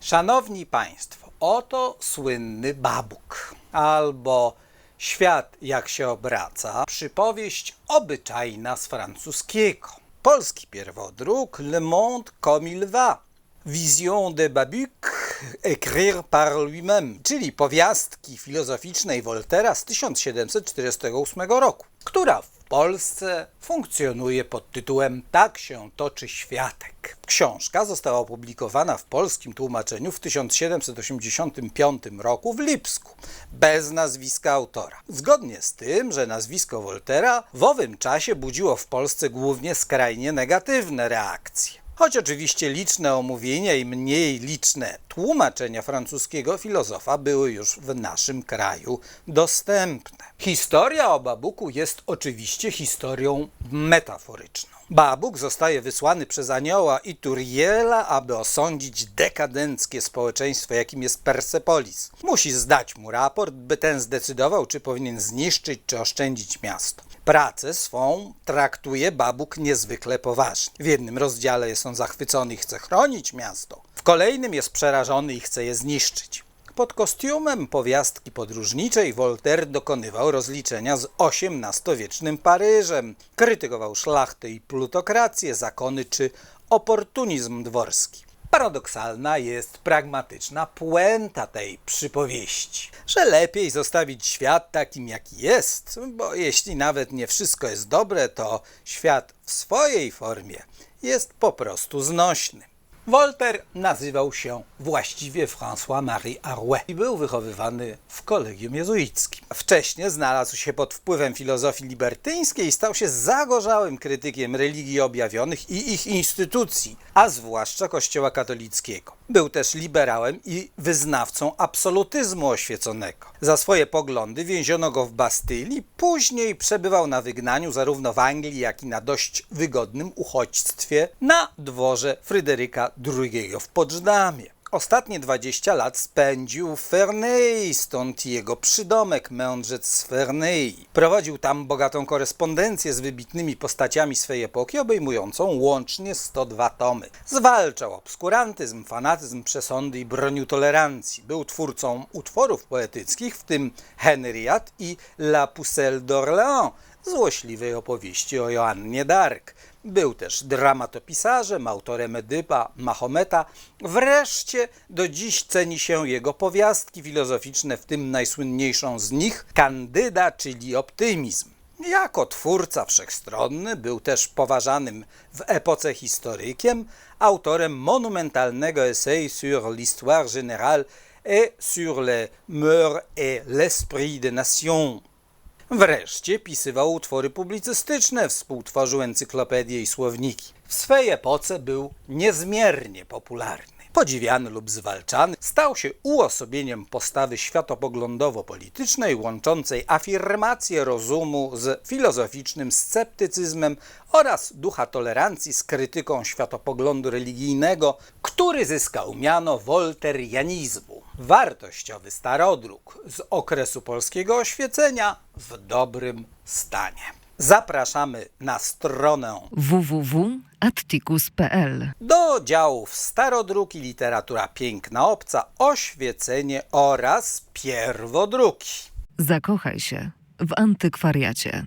Szanowni Państwo, oto słynny babuk albo Świat jak się obraca, przypowieść obyczajna z francuskiego. Polski pierwodruk Le Monde comme il va. Vision de Babuc, écrire par lui-même, czyli powiastki filozoficznej Voltera z 1748 roku, która Polsce funkcjonuje pod tytułem Tak się toczy światek. Książka została opublikowana w polskim tłumaczeniu w 1785 roku w Lipsku, bez nazwiska autora. Zgodnie z tym, że nazwisko Voltera w owym czasie budziło w Polsce głównie skrajnie negatywne reakcje. Choć oczywiście liczne omówienia i mniej liczne tłumaczenia francuskiego filozofa były już w naszym kraju dostępne. Historia o Babuku jest oczywiście historią metaforyczną. Babuk zostaje wysłany przez anioła Ituriela, aby osądzić dekadenckie społeczeństwo, jakim jest Persepolis. Musi zdać mu raport, by ten zdecydował, czy powinien zniszczyć, czy oszczędzić miasto. Pracę swą traktuje Babuk niezwykle poważnie. W jednym rozdziale jest on zachwycony i chce chronić miasto, w kolejnym jest przerażony i chce je zniszczyć. Pod kostiumem powiastki podróżniczej Voltaire dokonywał rozliczenia z XVIII-wiecznym Paryżem. Krytykował szlachtę i plutokrację, zakony czy oportunizm dworski. Paradoksalna jest pragmatyczna puenta tej przypowieści, że lepiej zostawić świat takim, jaki jest, bo jeśli nawet nie wszystko jest dobre, to świat w swojej formie jest po prostu znośny. Voltaire nazywał się właściwie François-Marie Arouet i był wychowywany w kolegium jezuickim. Wcześniej znalazł się pod wpływem filozofii libertyńskiej i stał się zagorzałym krytykiem religii objawionych i ich instytucji, a zwłaszcza Kościoła katolickiego. Był też liberałem i wyznawcą absolutyzmu oświeconego. Za swoje poglądy więziono go w Bastylii, później przebywał na wygnaniu zarówno w Anglii, jak i na dość wygodnym uchodźstwie na dworze Fryderyka II w Poczdamie. Ostatnie 20 lat spędził w Ferney, stąd jego przydomek mędrzec z Ferney. Prowadził tam bogatą korespondencję z wybitnymi postaciami swej epoki, obejmującą łącznie 102 tomy. Zwalczał obskurantyzm, fanatyzm, przesądy i bronił tolerancji. Był twórcą utworów poetyckich, w tym Henriette i La Pucelle d'Orléans, złośliwej opowieści o Joannie d'Arc. Był też dramatopisarzem, autorem Edypa, Mahometa. Wreszcie do dziś ceni się jego powiastki filozoficzne, w tym najsłynniejszą z nich Kandyda, czyli optymizm. Jako twórca wszechstronny był też poważanym w epoce historykiem, autorem monumentalnego essay sur l'histoire générale et sur les mœurs et l'esprit des nations. Wreszcie pisywał utwory publicystyczne, współtworzył encyklopedie i słowniki. W swej epoce był niezmiernie popularny. Podziwiany lub zwalczany, stał się uosobieniem postawy światopoglądowo-politycznej łączącej afirmację rozumu z filozoficznym sceptycyzmem oraz ducha tolerancji z krytyką światopoglądu religijnego, który zyskał miano wolterianizmu. Wartościowy starodruk z okresu polskiego oświecenia w dobrym stanie. Zapraszamy na stronę www.atticus.pl do działów Starodruki, Literatura Piękna Obca, Oświecenie oraz Pierwodruki. Zakochaj się w antykwariacie.